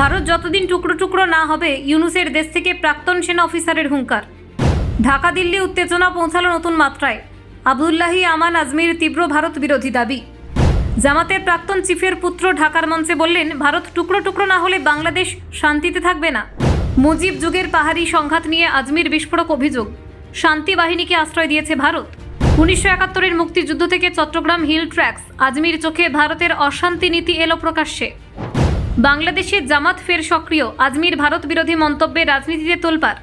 ভারত যতদিন টুকরো টুকরো না হবে, ইউনুসের দেশ থেকে প্রাক্তন সেনা অফিসারের হুঙ্কার। ঢাকা, দিল্লি উত্তেজনা পৌঁছালো নতুন মাত্রায়। আবদুল্লাহি আমান আজমির তীব্র ভারত বিরোধী দাবি। জামাতের প্রাক্তন চিফের পুত্র ঢাকার মঞ্চে বললেন, ভারত টুকরো টুকরো না হলে বাংলাদেশ শান্তিতে থাকবে না। মুজিব যুগের পাহাড়ি সংঘাত নিয়ে আজমির বিস্ফোরক অভিযোগ। শান্তি বাহিনীকে আশ্রয় দিয়েছে ভারত। উনিশশো একাত্তরের মুক্তিযুদ্ধ থেকে চট্টগ্রাম হিল ট্র্যাক্স, আজমির চোখে ভারতের অশান্তি নীতি এলো প্রকাশ্যে। বাংলাদেশে জামাত ফের সক্রিয়। আজমির ভারত বিরোধী মন্তব্যে রাজনীতিতে তোলপার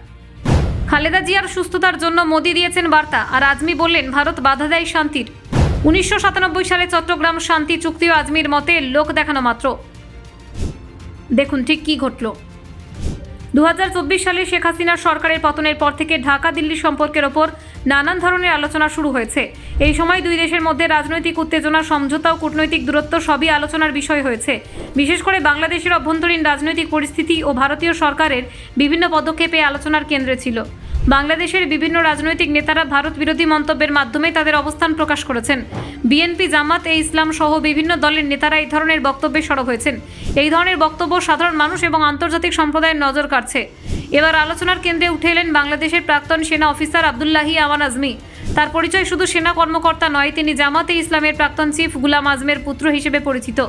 খালেদা জিয়ার সুস্থতার জন্য মোদি দিয়েছেন বার্তা, আর আজমি বললেন, ভারত বাধা দেয় শান্তির। উনিশশো সাতানব্বই সালে চট্টগ্রাম শান্তি চুক্তি ও আজমির মতে লোক দেখানো মাত্র। দেখুন ঠিক কি ঘটল। দু হাজার চব্বিশ সালে শেখ হাসিনার সরকারের পতনের পর থেকে ঢাকা দিল্লি সম্পর্কের ওপর নানান ধরনের আলোচনা শুরু হয়েছে। এই সময় দুই দেশের মধ্যে রাজনৈতিক উত্তেজনা, সমঝোতা ও কূটনৈতিক দূরত্ব সবই আলোচনার বিষয় হয়েছে। বিশেষ করে বাংলাদেশের অভ্যন্তরীণ রাজনৈতিক পরিস্থিতি ও ভারতীয় সরকারের বিভিন্ন পদক্ষেপে আলোচনার কেন্দ্রে ছিল। বাংলাদেশের বিভিন্ন রাজনৈতিক নেতারা ভারত বিরোধী মন্তব্যের মাধ্যমে তাদের অবস্থান প্রকাশ করেছেন। বিএনপি, জামাত এ ইসলাম সহ বিভিন্ন দলের নেতারা এই ধরনের বক্তব্যে সরব হয়েছেন। এই ধরনের বক্তব্য সাধারণ মানুষ এবং আন্তর্জাতিক সম্প্রদায়ের নজর কাড়ছে। এবার আলোচনার কেন্দ্রে উঠে এলেন বাংলাদেশের প্রাক্তন সেনা অফিসার আবদুল্লাহি আমান আজমি। তার পরিচয় শুধু সেনা কর্মকর্তা নয়, তিনি জামাতে ইসলামের প্রাক্তন চিফ গুলাম আজমের পুত্র হিসেবে পরিচিত।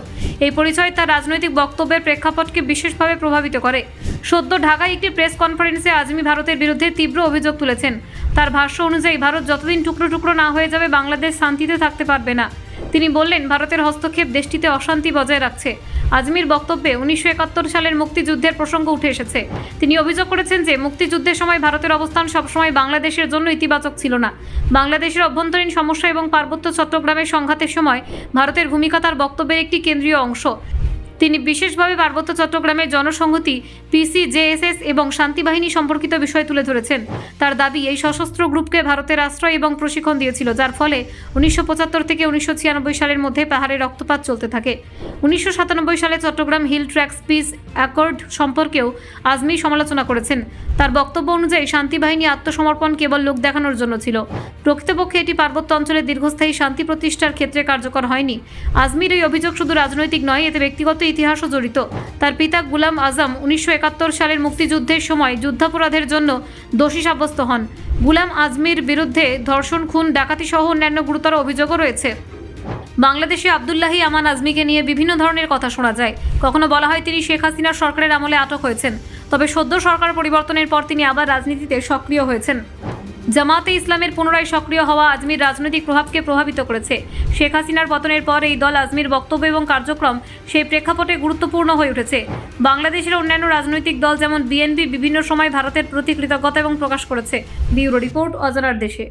এই পরিচয় তার রাজনৈতিক বক্তব্যের প্রেক্ষাপটকে বিশেষভাবে প্রভাবিত করে। সদ্য ঢাকায় একটি প্রেস কনফারেন্সে আজমি ভারতের বিরুদ্ধে তীব্র অভিযোগ তুলেছেন। তার ভাষ্য অনুযায়ী, ভারত যতদিন টুকরো টুকরো না হয়ে যাবে, বাংলাদেশ শান্তিতে থাকতে পারবে না। তিনি বললেন, ভারতের হস্তক্ষেপ দেশটিতে অশান্তি বজায় রাখছে। আজমির বক্তব্যে উনিশশো একাত্তর সালের মুক্তিযুদ্ধের প্রসঙ্গ উঠে এসেছে। তিনি অভিযোগ করেছেন যে, মুক্তিযুদ্ধের সময় ভারতের অবস্থান সবসময় বাংলাদেশের জন্য ইতিবাচক ছিল না। বাংলাদেশের অভ্যন্তরীণ সমস্যা এবং পার্বত্য চট্টগ্রামের সংঘাতের সময় ভারতের ভূমিকা তার বক্তব্যের একটি কেন্দ্রীয় অংশ। তিনি বিশেষভাবে পার্বত্য চট্টগ্রামের জনসংহতি, পিসি, জেএসএস এবং শান্তিবাহিনী সম্পর্কিত বিষয় তুলে ধরেছেন। তার দাবি, এই সশস্ত্র গ্রুপকে ভারতের আশ্রয় এবং প্রশিক্ষণ দিয়েছিল, যার ফলে উনিশশো পঁচাত্তর থেকে উনিশশো ছিয়ানব্বই সালের মধ্যে পাহাড়ে রক্তপাত চলতে থাকে। উনিশশো সাতানব্বই সালে Chittagong hill tracts peace accord সম্পর্কেও আজমি সমালোচনা করেছেন। তার বক্তব্য অনুযায়ী শান্তিবাহিনী আত্মসমর্পণ কেবল লোক দেখানোর জন্য ছিল। প্রকৃতপক্ষে এটি পার্বত্য অঞ্চলে দীর্ঘস্থায়ী শান্তি প্রতিষ্ঠার ক্ষেত্রে কার্যকর হয়নি। আজমির এই অভিযোগ শুধু রাজনৈতিক নয়, এতে ব্যক্তিগত ইতিহাসও জড়িত। তার পিতা গুলাম আজম উনিশশো একাত্তর সালের মুক্তিযুদ্ধের সময় যুদ্ধাপরাধের জন্য দোষী সাব্যস্ত হন। গুলাম আজমির বিরুদ্ধে ধর্ষণ, খুন, ডাকাতি সহ অন্যান্য গুরুতর অভিযোগও রয়েছে। বাংলাদেশে আবদুল্লাহি আমান আজমিকে নিয়ে বিভিন্ন ধরনের কথা শোনা যায়। কখনো বলা হয় তিনি শেখ হাসিনার সরকারের আমলে আটক হয়েছেন। তবে সদ্য সরকার পরিবর্তনের পর তিনি আবার রাজনীতিতে সক্রিয় হয়েছেন। জামাতে ইসলামের পুনরায় সক্রিয় হওয়া আজমির রাজনৈতিক প্রভাবকে প্রভাবিত করেছে। শেখ হাসিনার পতনের পর এই দল আজমির বক্তব্য এবং কার্যক্রম সেই প্রেক্ষাপটে গুরুত্বপূর্ণ হয়ে উঠেছে। বাংলাদেশের অন্যান্য রাজনৈতিক দল যেমন বিএনপি বিভিন্ন সময় ভারতের প্রতি কৃতজ্ঞতা এবং প্রকাশ করেছে। বিউরো রিপোর্ট অজানার দেশে।